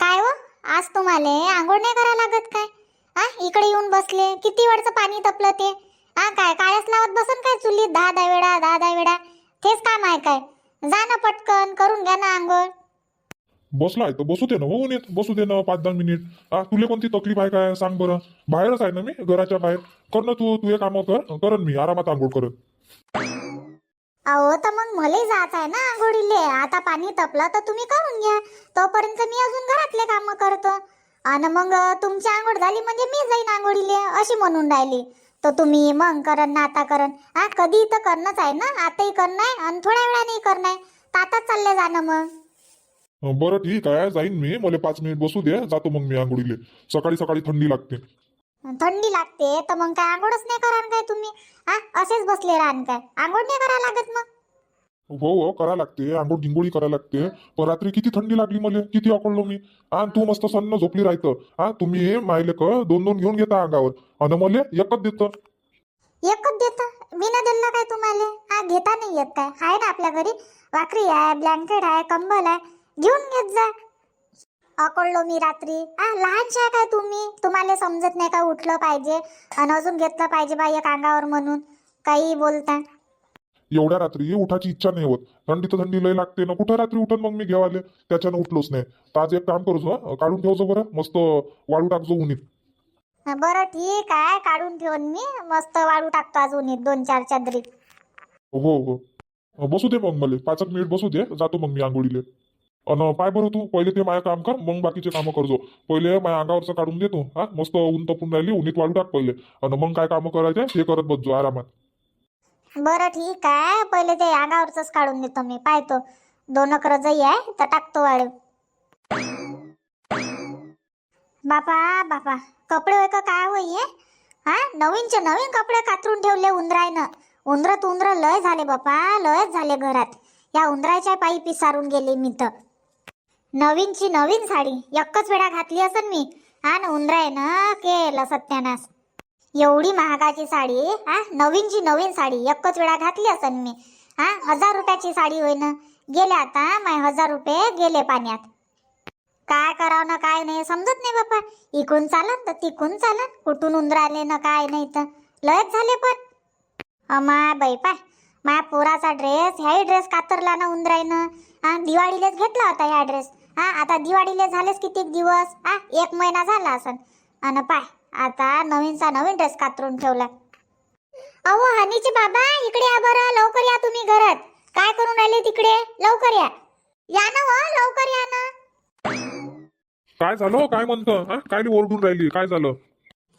काय व आज तुम्हाला आंघोळ नाही करा लागत काय? आ इकडे येऊन बसले. किती वेळचं पाणी तपलं ते? आ काय काळ्याच लावत बसन काय चुलीत? दहा दहा वेळा दहा दहा वेळा. तेच काम आहे काय? जा ना पटकन करून घ्या ना आंघोळ. बसलाय तर बसू दे ना होऊन येत बसू दे ना पाच दहा मिनिट. हा तुला कोणती तकलीफ आहे काय? सांग बरं. बाहेरच आहे ना मी घराच्या बाहेर. कर ना तू तुझे कामं कर करन मी आरामात आंघोळ करत. अहो तर मग मलाही जात आहे ना आंघोळीले. आता पाणी तपलं तर तुम्ही करून घ्या. तोपर्यंत मी अजून काम करतो. आणि मग तुमची आंघोळ झाली म्हणजे मी जाईन आंघोळीले अशी म्हणून राहिली. तर तुम्ही मग करन ना आता करन हा कधी तर करणंच आहे ना? आताही करणं आहे आणि थोड्या वेळाने करणं आहे तर आताच चालले जाणं मग. बरं ठीक आहे जाईन मी. मला पाच मिनिट बसू दे जातो मग मी आंघोळीले. सकाळी सकाळी थंडी लागते. थंडी लागते तर मग काय आंघोळच नाही करान काय तुम्ही? हा असेच बसले राहन काय. आंघोळ नाही करा लागत मग. हो हो करा लागते. आंघोळ गिंगोळी करा लागते. पण रात्री किती थंडी लागली मला किती अकडलो मी. हा तू मस्त सन्न झोपली राहतं. हा तुम्ही मायले क दोन दोन घेऊन घेता अंगावर. आणि मला एकच देतं. एकच देता? मी ना दिलं काय तुम्हाला? हा घेता नाही येत काय? आहे ना आपल्या घरी. वाकरी आहे ब्लँकेट आहे कंबल आहे घेऊन घेत जा. अकडलो मी रात्री. आ लहानशा आहे काय तुम्ही? तुम्हाला समजत नाही का उठलं पाहिजे? आणि अजून घेतलं पाहिजे बा एक अंगावर म्हणून. काही बोलता. एवढ्या रात्री उठायची इच्छा नाही होत. थंडी तर थंडी लय लागते ना. कुठं रात्री उठन मग मी घेवाले त्याच्यानं उठलोच नाही. तर आज एक काम करू हं, काढून ठेवतो बरं. मस्त वाळू टाकजो उन्हीत. बरं ठीक आहे. काढून ठेवून मी. मस्त वाळू टाकतो आज उन्हीत. दोन चार चादरी. हो हो. बसू दे मग मला. पाच मिनिट बसू दे. जातो मग मी आंघोळीले. अन पाय बरं तू. पहिले ते माया काम कर. मग बाकीचे कामं करजो. पहिले माझ्या अंगावरचं काढून देतो. हा? मस्त ऊन तपून राहिली उन्हीत वाळू टाक पहिले. आणि मग काय कामं करायचे? ते करत बसजो आरामात. बरं ठीक आहे. पहिले ते अंगावरच काढून देतो मी. पाहतो. दोन अकरा जई आहे तर टाकतो वाळू. बापा बापा. कपडे होय का काय होई हा? नवीनचे नवीन कपडे कातरून ठेवले उंदरायनं. उंदरत उंदर लय झाले बापा. लयच झाले घरात. या उंदराच्या पायी पिसारून गेले मी तर. नवीनची नवीन साडी. एकच वेळा घातली असन मी. हा ना उंदरायनं केलं सत्यानाश. एवढी महागाची साडी हा? नवीनची नवीन साडी. एकच वेळा घातली असन मी. हा? हजार रुपयाची साडी होय ना? गेले आता माय हजार रुपये गेले पाण्यात. काय करावं ना काय नाही समजत नाही बापा. इकून चालन तर तिकून चालन. कुठून उंदराले ना काय नाही तर. लयच झाले पण. अमाय बाई पाय. माया पोराचा ड्रेस ह्याही ड्रेस कातरला ना उंदरायनं हा दिवाळीलाच घेतला होता ह्या ड्रेस. हा आता दिवाळीला झालेच किती दिवस? हा एक महिना झाला असन. आणि पाय. आता नवीनचा नवीन ड्रेस कातरून ठेवला अहो हनीचे बाबा इकडे या बरं लवकर या तुम्ही घरात. काय करून राहिले तिकडे? लवकर या. या ना हो लवकर या ना. काय झालं काय म्हणतं? हा? काय ओरडून राहिली. काय झालं?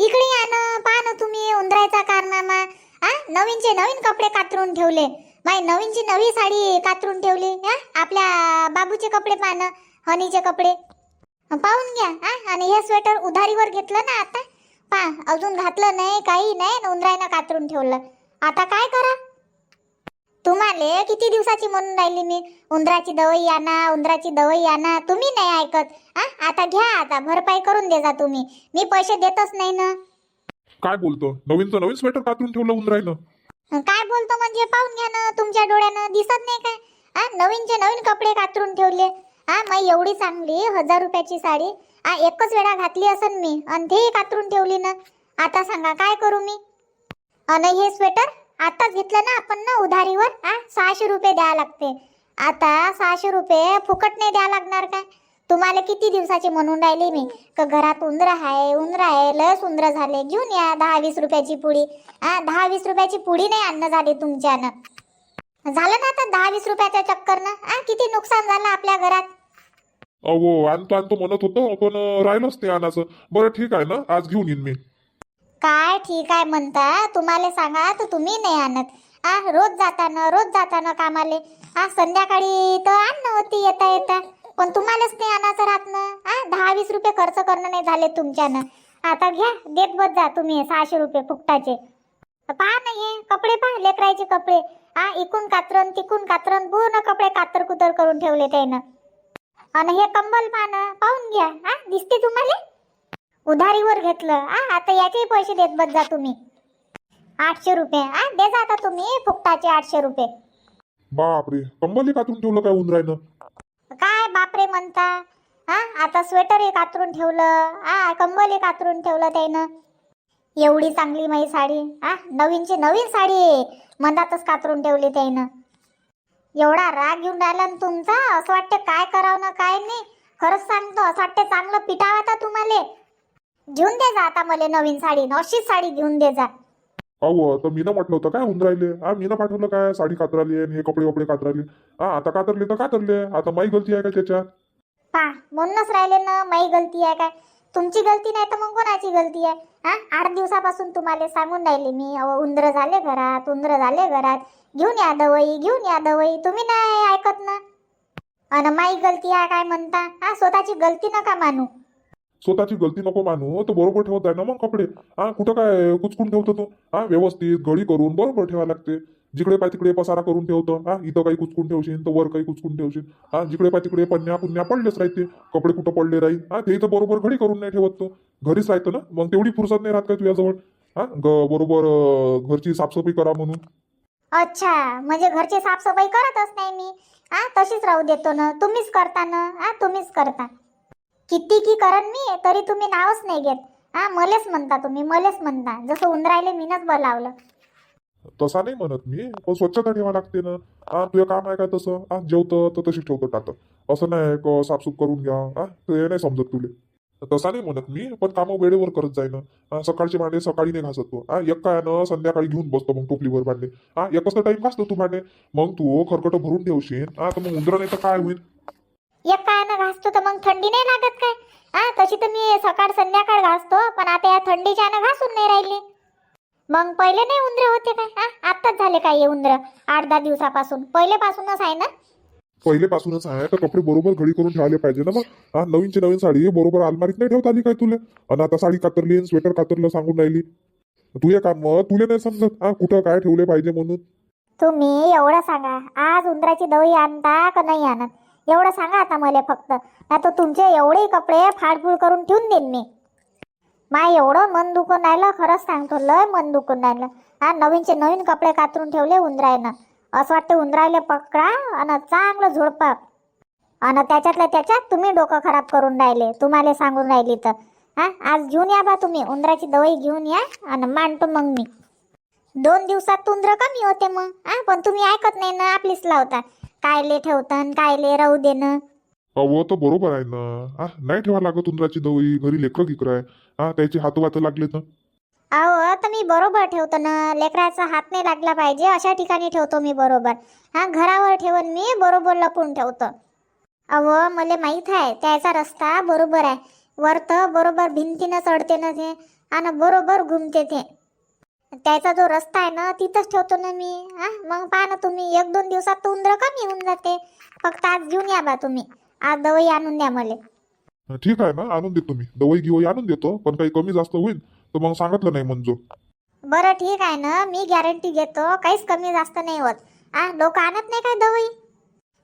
इकडे या ना पहा ना तुम्ही उंदरायचा कारनामा. हा? नवीनचे नवीन कपडे कातरून ठेवले. माय नवीनची नवी साडी कातरून ठेवली. हा? आपल्या बाबूचे कपडे पहा ना हनीचे कपडे. पाहून घ्या. हा? आणि हे स्वेटर उधारीवर घेतलं ना आता? पहा अजून घातलं नाही काही नाही उंदरायनं कातरून ठेवलं. आता काय करा? तुम्हाला किती दिवसाची म्हणून राहिली मी? उंदराची दवाई आणा उंदराची दवाई आणा तुम्ही नाही ऐकत. हा आता घ्या आता भरपाई करून दे जा तुम्ही. मी पैसे देतच नाही ना. काय बोलतो? नवीनचं नवीन स्वेटर कातरून ठेवलं उंदरायनं. काय बोलतो म्हणजे? पाहून घ्या ना तुमच्या डोळ्यानं. दिसत नाही काय? हा नवीनचे नवीन कपडे कातरून ठेवले. हा मग एवढी चांगली हजार रुपयाची साडी. आ एकच वेळा घातली असन मी. आणि तेही कातरून ठेवली ना. आता सांगा काय करू मी? आणि हे स्वेटर आताच घेतलं ना आपण ना उधारीवर? आ सहाशे रुपये द्यावं लागते. आता सहाशे रुपये फुकट नाही द्यावं लागणार काय? तुम्हाला किती दिवसाची म्हणून राहिली मी? का घरात उंदर आहे उंदर आहे लस उंदर झाले. घेऊन या दहा वीस रुपयाची पुडी. आ दहा वीस रुपयाची पुडी नाही अन्न झाली तुमच्यानं. झालं ना आता दहा वीस रुपयाच्या चक्करनं? आ किती नुकसान झालं आपल्या घरात? अहो आणतो आणतो म्हणत होतो पण राहिलंच ते आणायचं. बरं ठीक आहे ना? आज घेऊन येईन मी. काय ठीक आहे म्हणता? तुम्हाला सांगा तर तुम्ही नाही आणत. आ रोज जाताना रोज जाताना कामाले. आ संध्याकाळी तर आण होती येता येता. पण तुम्हालाच नाही आणायचं राहत ना आ दहा वीस रुपये खर्च करणं नाही झाले तुमच्यानं. आता घ्या देत बस जा तुम्ही सहाशे रुपये फुकटाचे. पहा ना कपडे पहा लेकरायचे कपडे. आ इकून कातरण तिकून कातरण पूर्ण कपडे कातर कुतर करून ठेवले त्यानं. आणि हे कंबल पानं पाहून घ्या हा? दिसते तुम्हाला? उधारीवर घेतलं आ आता याचेही पैसे देत बस जा तुम्ही. आठशे रुपये आ दे जा आता तुम्ही फुकटाचे आठशे रुपये. बापरे कंबली कातून ठेवलं काय उंदरायनं? काय बापरे म्हणता? हा? आता स्वेटरही कातरून ठेवलं हा? कंबलही कातरून ठेवलं त्यानं. एवढी चांगली माझी साडी हा? नवीनची नवीन साडी मधातच कातरून ठेवली त्यानं. एवढा राग येऊन राहिला ना तुमचा असं वाटतं काय करावं ना काय नाही. खरंच सांगतो असं वाटतं चांगलं पिटावं आता तुम्हाला. घेऊन दे जा आता मला नवीन साडी न अशीच साडी घेऊन दे जा. अहो तर मीनं म्हटलं होतं काय होऊन राहिले? हा मीनं पाठवलं काय? साडी कातराली आणि हे कपडे वपडे कातराली. हा आता कातरले तर कातरले. आता माही गलती आहे का त्याच्यात? पा म्हणूनच राहिले ना माही गलती आहे काय? तुमची गलती नाही तर मग कोणाची गलती आहे? हा? आठ दिवसापासून तुम्हाला सांगून राहिले मी अहो उंदर झाले घरात उंदर झाले घरात. घेऊन या दवाई घेऊन या दवाई. तुम्ही नाही ऐकत ना? अन माई गलती आहे काय म्हणता? हा स्वतःची गलती नका मानू. स्वतःची गलती नको मानू तर बरोबर ठेवत आहे ना मग कपडे. हा कुठं काय कुचकून ठेवतो तू? हा व्यवस्थित घडी करून बरोबर ठेवा लागते. जिकडे पाय तिकडे पसारा करून ठेवतो हा इथं काही कुचकून ठेवशील तर वर काही कुचकून ठेवशील. हा जिकडे पाय तिकडे पन्या पुन्या पडलेच राहते कपडे कुठं पडले राहील? हा ते इथं बरोबर घडी करून नाही ठेवत तो. घरीच राहतो ना मग तेवढी फुरसत नाही राहत काय तुझ्याजवळ? हा ग- बरोबर घरची साफसफाई करा म्हणून. अच्छा म्हणजे घरची साफसफाई करतच नाही मी. हा तशीच राहू देतो ना तुम्हीच करता ना हा तुम्हीच करता. किती की करन मी तरी तुम्ही नावच नाही घेत. हा मलेच म्हणता तुम्ही मलेच म्हणता. जसं उंदरायले मीनच बोलावलं. तसा नाही म्हणत मी. पण स्वच्छता ठेवा लागते ना. हा तुझं काम आहे का तसं? हा जेवतं तर तशीच ठेवतं टाकत. असं नाही क साफसूफ करून घ्या. हा ते नाही समजत तुले. तसा नाही म्हणत मी पण कामं वेळेवर करत जाय ना हा, सकाळचे भांडे सकाळी नाही घासत तू. हा एक काय ना संध्याकाळी घेऊन बसतो मग टोपलीवर भांडे. हा एकच तर टाइम घासतो तू भांडे. मग तू खरकट भरून ठेवशील. हा तर मग उंदरा नाही तर काय होईल? एक कायानं घासतो तर मग थंडी नाही लागत काय? हा तशी तर मी सकाळ संध्याकाळ घासतो पण आता या थंडीच्या घासून नाही राहिली. मग पहिले नाही उंदरे होते काय? हा? आत्ताच झाले काय हे उंदर? आठ दहा दिवसापासून. पहिलेपासूनच आहे ना? पहिलेपासूनच आहे. तर कपडे बरोबर घडी करून ठेवायला पाहिजे ना मग. हा नवीनची नवीन साडी बरोबर अलमारीत नाही ठेवता आली काय तुला? आणि आता साडी कातरली स्वेटर कातरलं सांगून राहिली. तुझे काम तुले नाही समजत. हा कुठं काय ठेवले पाहिजे म्हणून? तुम्ही एवढं सांगा. आज उंदराची दवी आणता का नाही आणत? एवढं सांगा आता मला फक्त. तर तुमचे एवढे कपडे फाडफूड करून ठेवून देईन मी. माय एवढं मन दुखून राहिलं खरंच सांगतो लय मन दुखून राहिलं. हा नवीनचे नवीन कपडे कातरून ठेवले उंदरायनं. असं वाटतं उंदरायले पकडा आणि चांगलं झोडपा. आणि त्याच्यातल्या त्याच्यात तुम्ही डोकं खराब करून राहिले तुम्हाला सांगून राहिली तर. हा आज घेऊन या बा तुम्ही उंदराची दवाई घेऊन या आणि मांडतो मग मी. दोन दिवसात उंदरं कमी होते मग? हा पण तुम्ही ऐकत नाही ना आपलीच लावता. कायले ठेवतं कायले राहू देणं. अहो तर बरोबर आहे ना. आ नाही ठेवा लागत उंदराची दवई घरी लेकरं गिकर आहे. हा त्याची हात वात लागले तर? अहो तर मी बरोबर ठेवतो ना. लेकराचा हात नाही लागला पाहिजे अशा ठिकाणी ठेवतो मी बरोबर. हा घरावर ठेवून मी बरोबर लपून ठेवतो. अहो मला माहीत आहे त्याचा रस्ता बरोबर आहे. वर तर बरोबर भिंतीनं चढते ना ते आणि बरोबर घुमते ते. त्याचा जो रस्ता आहे ना तिथंच ठेवतो ना मी. हा मग पहा ना तुम्ही एक दोन दिवसात तर उंदरं कमी होऊन जाते. फक्त आज घेऊन या बा तुम्ही. आज दवाई आणून द्या मला. ठीक आहे ना आणून देतो मी. दवाई गिवाई आणून देतो पण काही कमी जास्त होईल तर मग सांगितलं नाही मंजू बरं ठीक आहे ना मी गॅरंटी घेतो काहीच कमी जास्त नाही होत. आ लोक आणत नाही काय दवाई?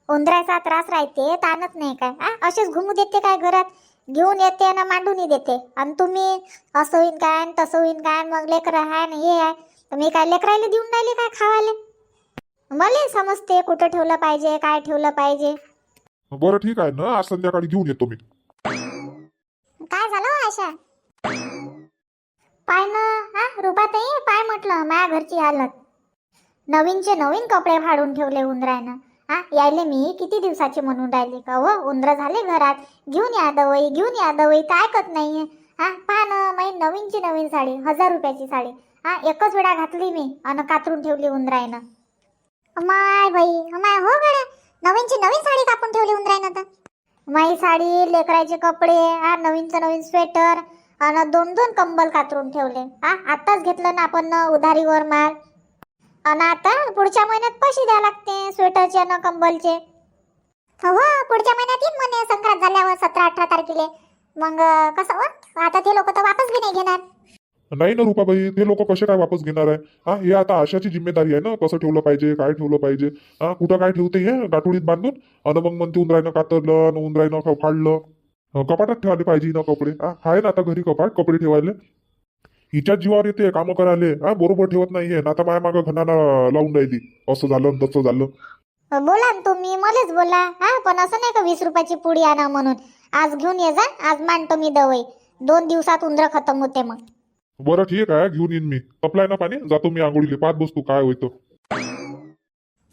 उंदराचा त्रास राहते तर आणत नाही काय? आ असेच घुमू देते काय घरात? घेऊन येते ना मांडूनही देते. आणि तुम्ही असं होईन काय तसं होईन काय मग लेकरं आहे न हे आहे. तर मी काय लेकरायला देऊन राहिली काय खावाले? मला समजते कुठं ठेवलं पाहिजे काय ठेवलं पाहिजे. बरं ठीक आहे ना आज संध्याकाळी घेऊन येतो मी. काय झालं हो आशा? पाय ना हा रुपातही पाय म्हटलं माझ्या घरची हालत. नवीनचे नवीन कपडे फाडून ठेवले उंदरायनं हा यायले मी किती दिवसाची म्हणून राहिली का हो? उंदरं झाले घरात. घेऊन या दवाई घेऊन या दवाई काय ऐकत नाहीये. हा पहा ना माई नवीनची नवीन साडी हजार रुपयाची साडी. हा एकच वेळा घातली मी आणि कातरून ठेवली उंदरायनं. माय बाई माय हो गड्या. नवीनची नवीन साडी कापून ठेवली उंदरायनं तर. माई साडी लेकराचे कपडे हा नवीनचं नवीन स्वेटर आणि दोन दोन कंबल कातरून ठेवले. हा आत्ताच घेतलं ना आपण उधारीवर माल आणि आता पुढच्या महिन्यात पैसे द्यावं लागते स्वेटरचे आणि कंबलचे. हो पुढच्या महिन्यात येईन म्हणे संक्रांत झाल्यावर सतरा अठरा तारखेले. मग कसं हो? आता ते लोक तर वापस बी नाही घेणार. नाही ना रुपाबाई ते लोक कसे काय वापस घेणार आहे? हा हे आता आशाची जिम्मेदारी आहे ना? कसं ठेवलं पाहिजे? काय ठेवलं पाहिजे? हा कुठं काय ठेवते हे? गाठोडीत बांधून? आणि मग म्हणते उंदरायनं कातरलं आणि उंदरायनं फाडलं. कपाटात ठेवायला पाहिजे ना कपडे? हा आहे ना आता घरी कपाट कपडे ठेवायला? हिच्या जीवावर येते कामं करायले. हा बरोबर ठेवत नाहीये ना आता माया मागं घणाला लावून राहिली. असं झालं आणि तसं झालं. बोला ना तुम्ही मलाच बोला. हा पण असं नाही का वीस रुपयाची पुडी आणा म्हणून? आज घेऊन ये जा आज मांडतो मी दवई. दोन दिवसात उंदर खतम होते मग. बरं ठीक आहे घेऊन येईन मी. तपलाय ना पाणी? जातो मी आंघोळीले. पाहत बसतो काय होतं.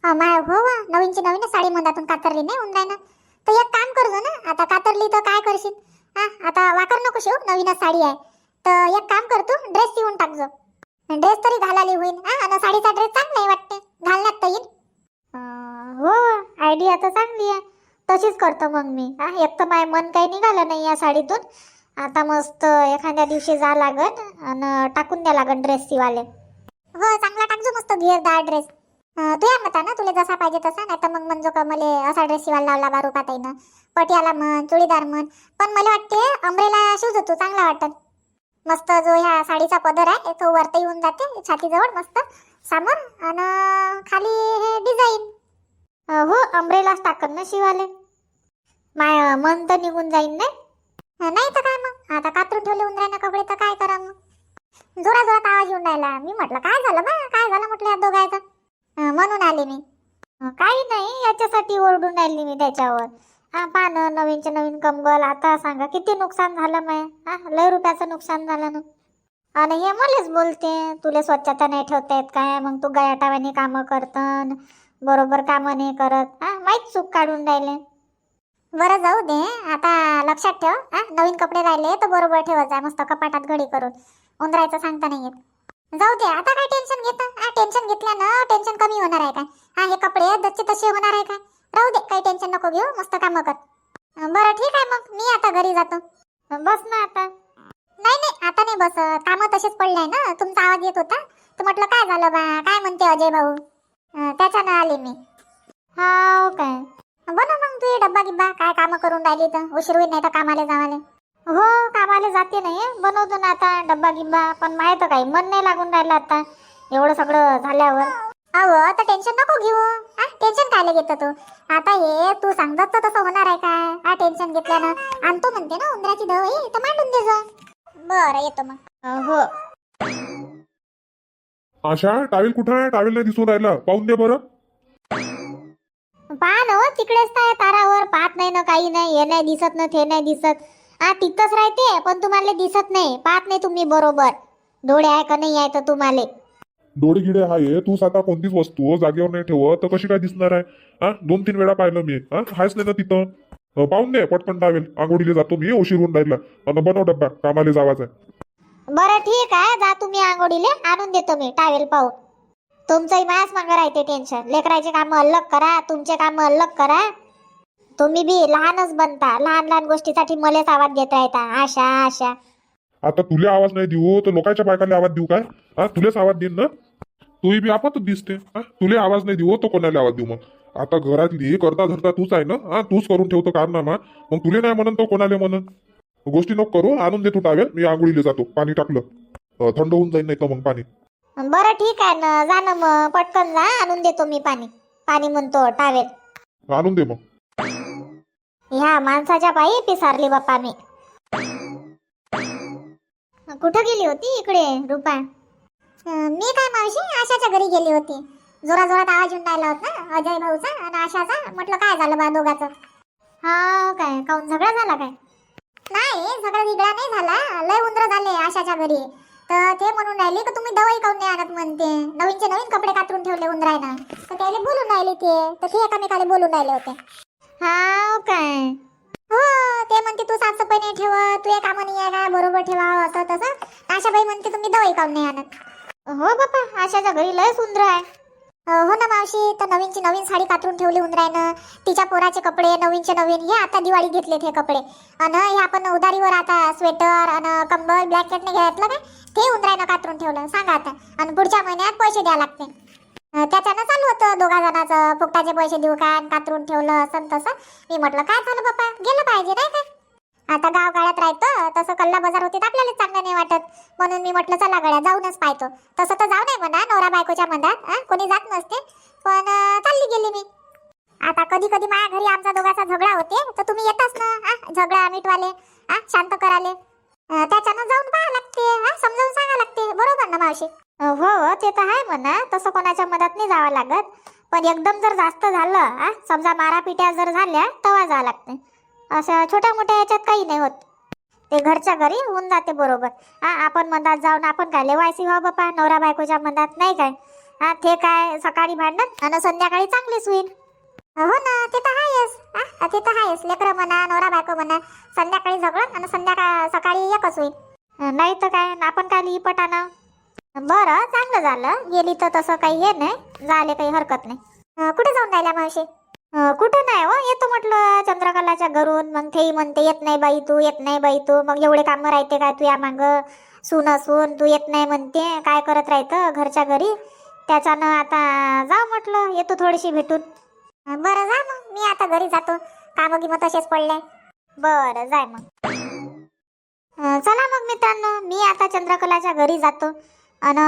माय हो वा नवीनची नवीन साडी मधातून कातरली नाही उंदरायनं तर एक काम करजो ना. आता कातरली तर काय करशील? हा आता वाकर नको शिव हो. नवीनच साडी आहे. तर एक काम करतो ड्रेस शिवून टाकजो ड्रेस तरी घालाली होईल हा आणि साडीचा ड्रेस चांगला आहे वाटते. घालण्यात तर येईल हो, हो. आयडिया तर चांगली आहे. तशीच करतो मग मी. हा एक तर माय मन काही निघालं नाही या साडीतून. आता मस्त एखाद्या दिवशी जा लागत आणि टाकून द्या लागत ड्रेस शिवाले हो चांगला टाकजो मस्त घेरदार ड्रेस तू या मता ना तुला जसा पाहिजे तसा नाही तर मग म्हणजो का मले असा ड्रेस शिवायला लावला बारू रुपाताईनं पटियाला म्हण चुडीदार म्हण. पण मला वाटते अमरेला शिवजो तू चांगला वाटत मस्त जो ह्या साडीचा पदर आहे तो वरती येऊन जाते छातीजवळ मस्त. सामान आणि खाली हे डिझाईन हो अमरेलाच टाकन ना शिवाले माय मन तर निघून जाईन नाही नाही तर काय मग? आता कातरून ठेवले उंदरानं कपडे तर काय करा मग? जोरा जोरात आवाज येऊन राहिला. मी म्हटलं काय झालं बा? काय झालं म्हटलं या दोघायचं? म्हणून आले मी. काही नाही याच्यासाठी ओरडून राहिली मी त्याच्यावर. हा पानं नवीनचे नवीन कंबल. आता सांगा किती नुकसान झालं माय? हा लय रुपयाचं नुकसान झालं ना. आणि हे मलेच बोलते तुले स्वच्छता नाही ठेवता येत काय? मग तू गयाटाव्याने कामं करतन बरोबर कामं नाही करत. हा माहीत चूक काढून राहिले. बरं जाऊ दे. आता लक्षात ठेव. हा नवीन कपडे राहिले तर बरोबर ठेवत जा. मस्त कपाटात घडी करून. उंदरायचं सांगता नाही येत. जाऊ दे आता काय टेन्शन घेतं? हा टेन्शन घेतल्यानं टेन्शन कमी होणार आहे काय? हा हे कपडे दसचे तसे होणार आहे काय? राहू दे काही टेन्शन नको घेऊ. मस्त कामं कर. बरं ठीक आहे मग. मी आता घरी जातो. बस ना आता. नाही नाही आता नाही बस कामं तसेच पडले ना. तुमचा आवाज येत होता. तर म्हटलं काय झालं बा? काय म्हणते अजय भाऊ? त्याच्यानं आले मी. हा काय? बनव मग तू डब्बा गिब्बा काय कामं करून राहिली तर उशीर होईल नाही तर कामाला जावाले. हो कामाला जाते नाही बनवतो ना आता डब्बा गिब्बा पण माहीत काही मन नाही लागून राहिलं आता. एवढं सगळं झाल्यावर. अहो आता टेन्शन नको घेऊ. हा टेन्शन कायले घेतो तू? आता हे तू सांगत तर तसं होणार आहे काय? हा टेन्शन घेतल्यानं. आणतो म्हणते ना उंदराची दवाई तर मांडून दे जा. बरं येतो मग. हो. आशा टावेल कुठं आहे? टावेल नाही दिसून राहिला. पाहून दे बरं. पहा ना हो, तिकडेच काय तारावर. पाहत नाही ना काही नाही. हे नाही दिसत ना ते नाही दिसत. हा तिथंच राहते पण तुम्हाला दिसत नाही. पाहत नाही तुम्ही बरोबर. डोळे आहे का नाही आहे तर तुम्हाला. डोळे गिडे आहे. तू आता कोणतीच वस्तू जागेवर नाही ठेवत. तर कशी काय दिसणार आहे? हा दोन तीन वेळा पाहिलं मी. हा हायच नाही ना तिथं. अं, पाहून दे पटकन टावेल आंघोळीला जातो मी उशीर होऊन राहिला. आणि बनव डब्बा कामाला जावाचा आहे. बरं ठीक आहे. जा तुम्ही आंघोळीले आणून देतो मी. टावेल पाहून. तुमचंही मायाच मागं राहते टेन्शन लेकराचे कामं अलग करा तुमचे कामं अलग करा. तुम्ही बी लहानच बनता. लहान लहान गोष्टीसाठी मलेच आवाज देत राहता. आशा आशा. आता तुले आवाज नाही देऊ तर लोकांच्या बायकाला आवाज देऊ काय? हा तुलेच आवाज देईन ना? तुही बी आपातच दिसते. हा तुले आवाज नाही देऊ तो कोणाला आवाज देऊ मग? आता घरातली करता धरता तूच आहे ना? हा तूच करून ठेवतो कारनामा. मग तुले नाही म्हणन तो कोणाला म्हणन? गोष्टी नको करू आणून दे तू टावेल मी आंघोळीला जातो. पाणी टाकलं. थंड होऊन जाईल नाही तर मग पाणी. बरं ठीक आहे ना जा ना मग पटकन जा आणून देतो मी पाणी. पाणी म्हणतो टावेल आणून दे मग. ह्या माणसाच्या पायी पिसारली बाप्पा मी. कुठं गेली होती इकडे रुपा? मी काय मावशी आशाच्या घरी गेली होती. जोरा जोरात आवाज येऊन राहिला होता ना अजय भाऊचा आणि आशाचा. म्हटलं काय झालं बा दोघाचं? हा काय काऊन झगडा झाला काय? नाही झगडा बिगडा नाही झाला. लय उंदर झाले आशाच्या घरी. तर ते म्हणून राहिले की तुम्ही दवाई काऊन नाही आणत म्हणते? नवीनचे नवीन कपडे कातरून ठेवले उंदरायनं. तर त्याला बोलून राहिले ते. तर ते एकामेकाला बोलून राहिले होते. हा काय? हो ते म्हणते तू साफसफाई नाही ठेवत तू काम नाही आहे का बरोबर ठेवा असं तसं. आशाबाई म्हणते तुम्ही दवाई काऊन नाही आणत? हो बापा आशाच्या घरी लय सुंदर आहे. हो ना मावशी तर नवीनची नवीन साडी कातरून ठेवली उंदरायनं. तिच्या पोराचे कपडे नवीनचे नवीन. हे आता दिवाळी घेतलेत हे कपडे. अन हे आपण उधारीवर आता स्वेटर अन कंबल ब्लँकेटने घेतलं काय? ते उंदरायनं कातरून ठेवलं. सांगा आता. आणि पुढच्या महिन्यात पैसे द्यावे लागते त्याच्यानं चालू होतं दोघा जणाचं. फुकटाचे पैसे देऊ काय आणि कातरून ठेवलं असं तसं. मी म्हटलं काय झालं बाप्पा गेलं पाहिजे नाही काय आता गाव गाळ्यात राहतं तसं कल्ला बाजार होते तर आपल्याला चांगलं नाही वाटत. म्हणून मी म्हटलं चला गड्या जाऊनच पाहतो. तसं तर जाऊ नाही म्हणा नवरा बायकोच्या मधात कोणी जात नसते. पण चालली गेली मी. आता कधी कधी माझ्या घरी आमचा दोघाचा झगडा होते तर तुम्ही येताच ना हा झगडा मिटवाले आ, शांत कराले. त्याच्यानं जाऊन पाहा लागते हा समजावून सांगा लागते. बरोबर ना मावशी? हो, हो ते तर आहे म्हणा तसं कोणाच्या मदत नाही जावं लागत. पण एकदम जर जास्त झालं आ, समजा मारापिट्या जर झाल्या तेव्हा जावं लागते. असं छोट्या मोठ्या याच्यात काही नाही होत. ते घरच्या घरी होऊन जाते बरोबर. हा आपण मधात जाऊन आपण काय लेवायसी व्हा बापा? नवरा बायकोच्या मधात नाही काय? हा ते काय सकाळी भांडण आणि संध्याकाळी चांगलीच होईल. हो ना ते तर आहेस हा ते तर आहेस लेकरं म्हणा नवरा बायको म्हणा संध्याकाळी झगडण आणि संध्याकाळ सकाळी एकच होईल. नाही तर काय आपण काय लिही पटानं? बरं चांगलं झालं. गेली तर तसं काही हे नाही. झाले काही हरकत नाही. कुठे जाऊन राहिल्या मावशी? कुठं नाही हो. येतो म्हटलं चंद्रकलाच्या घरून. मग तेही म्हणते येत नाही बाई तू येत नाही बाई तू. मग एवढे कामं राहते काय तू या माग? सून असून तू येत नाही म्हणते. काय करत राहतं घरच्या घरी? त्याच्यानं आता जाऊ म्हटलं. येतो थोडीशी भेटून. बरं जा मग. मी आता घरी जातो. कामं गिमं तसेच पडले. बरं जाय मग. चला मग मित्रांनो. मी आता चंद्रकलाच्या घरी जातो. आणि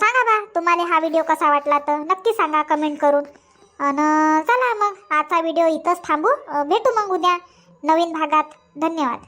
सांगा बा तुम्हाला हा व्हिडिओ कसा वाटला तर नक्की सांगा कमेंट करून. आणि चला मग आजचा व्हिडिओ इथंच थांबू. भेटू मग उद्या नवीन भागात. धन्यवाद.